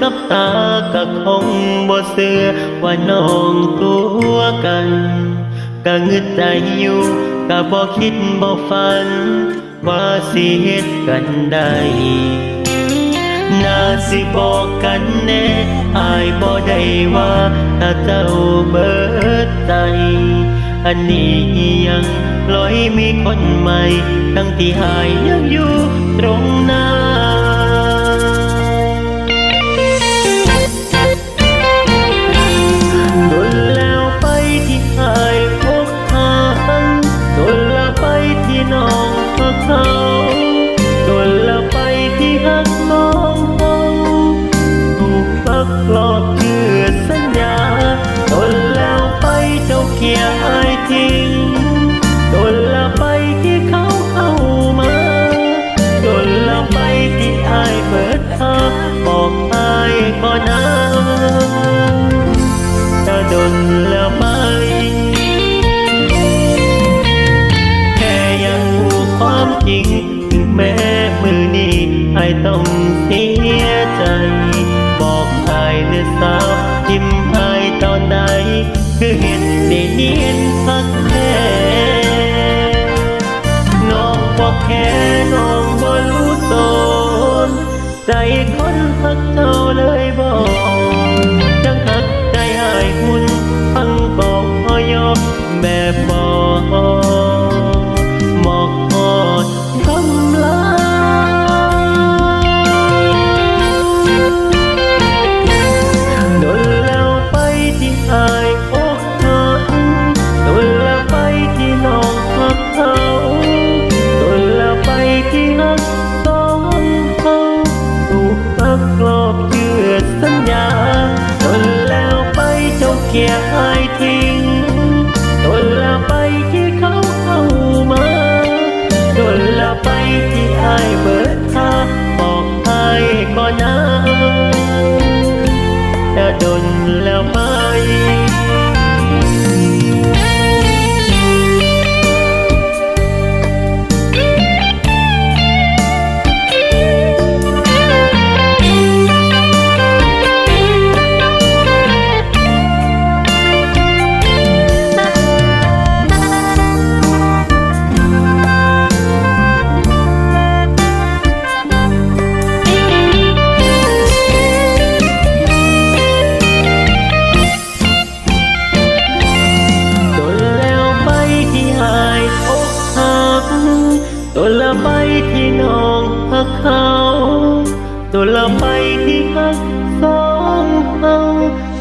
กับตาก็คงบ่เสือว่าน้องตัวกันก็งึดใจอยู่ก็บ่คิดบ่ฝัน ว่าสิเฮ็ดกันได้น่าสิบอกกันแน่อายบ่ได้ว่าถ้าเจ้าเบิดใจ อันนี้ยังลอยมีคนใหม่ ทั้งที่หายยังอยู่ตรงหน้า สาวทิมหายตอนใดคือเห็นได้เนียนพักแท้น้องบอกแค่น้องบ่รู้ตนใจคนพักเจ้าเลย ทิ้งดนละไปที่เขาเข้ามาดนละไปที่อายเบิด ล้วไปที่น้องหักเขาโดนล้วไปที่หักสองเขา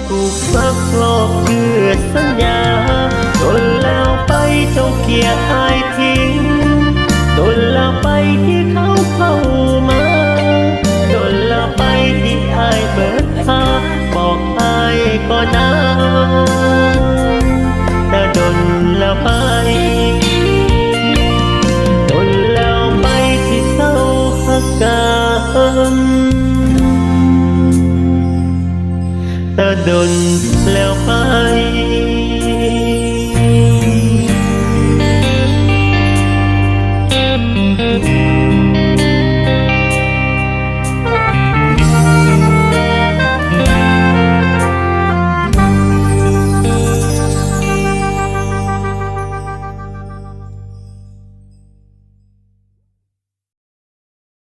ถูกสักหลอกเชื่อสัญญาโดนแล้วไปเจ้าเกียร์อายทิ้งโดนล้วไปที่เขาเข้ามาโดนล้วไปที่อายเบิดทาบอกอายก็นา ดนแล้วไป